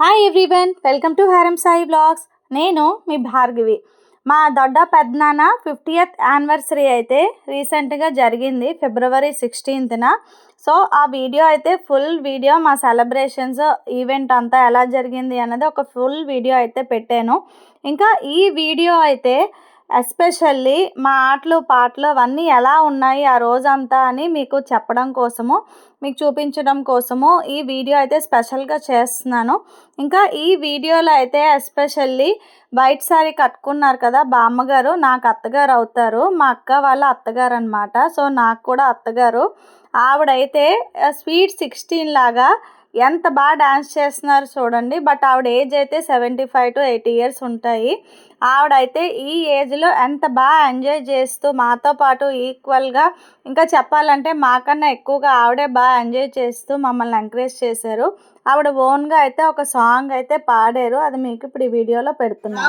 Hi everyone welcome to Haram Sai blogs నేను మీ భార్గవి. మా దొడ్డ పెద్దనాన్న ఫిఫ్టీయత్ యానివర్సరీ అయితే రీసెంట్గా జరిగింది ఫిబ్రవరి సిక్స్టీన్త్న సో ఆ వీడియో అయితే ఫుల్ వీడియో మా సెలబ్రేషన్స్ ఈవెంట్ అంతా ఎలా జరిగింది అన్నది ఒక ఫుల్ వీడియో అయితే పెట్టాను. ఇంకా ఈ వీడియో అయితే ఎస్పెషల్లీ మా ఆటలు పాటలు అవన్నీ ఎలా ఉన్నాయి ఆ రోజంతా అని మీకు చెప్పడం కోసము మీకు చూపించడం కోసము ఈ వీడియో అయితే స్పెషల్గా చేస్తున్నాను. ఇంకా ఈ వీడియోలో అయితే ఎస్పెషల్లీ వైట్ శారీ కట్టుకున్నారు కదా బామ్మగారు నాకు అత్తగారు అవుతారు. మా అక్క వాళ్ళ అత్తగారు అనమాట సో నాకు కూడా అత్తగారు. ఆవిడైతే స్వీట్ సిక్స్టీన్ లాగా ఎంత బాగా డ్యాన్స్ చేస్తున్నారు చూడండి. బట్ ఆవిడ ఏజ్ అయితే seventy five to eighty years ఉంటాయి. ఆవిడైతే ఈ ఏజ్లో ఎంత బాగా ఎంజాయ్ చేస్తూ మాతో పాటు ఈక్వల్గా ఇంకా చెప్పాలంటే మాకన్నా ఎక్కువగా ఆవిడే బాగా ఎంజాయ్ చేస్తూ మమ్మల్ని ఎంకరేజ్ చేశారు. ఆవిడ ఓన్గా అయితే ఒక సాంగ్ అయితే పాడారు. అది మీకు ఇప్పుడు ఈ వీడియోలో పెడుతున్నాను.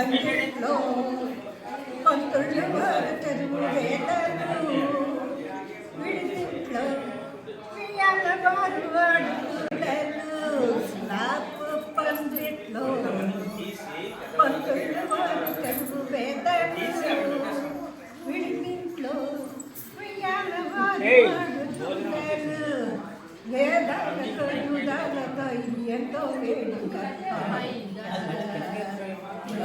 పందిట్లో పంతుళ్ళు వారు చెరువు వేదలు విడిదింట్లో ఉయ్యాల వారు వాడుకుంటారు స్లాప్ పందిట్లో పంతుళ్ళు వారు విడిదింట్లో వేదాలతో యుగాలతో ఎంతో వేడుక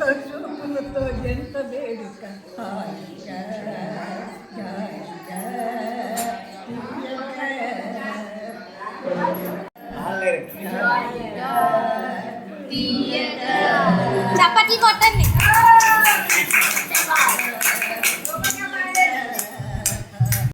చూపులతో ఎంత వేడుక. చప్పట్లు కొట్టండి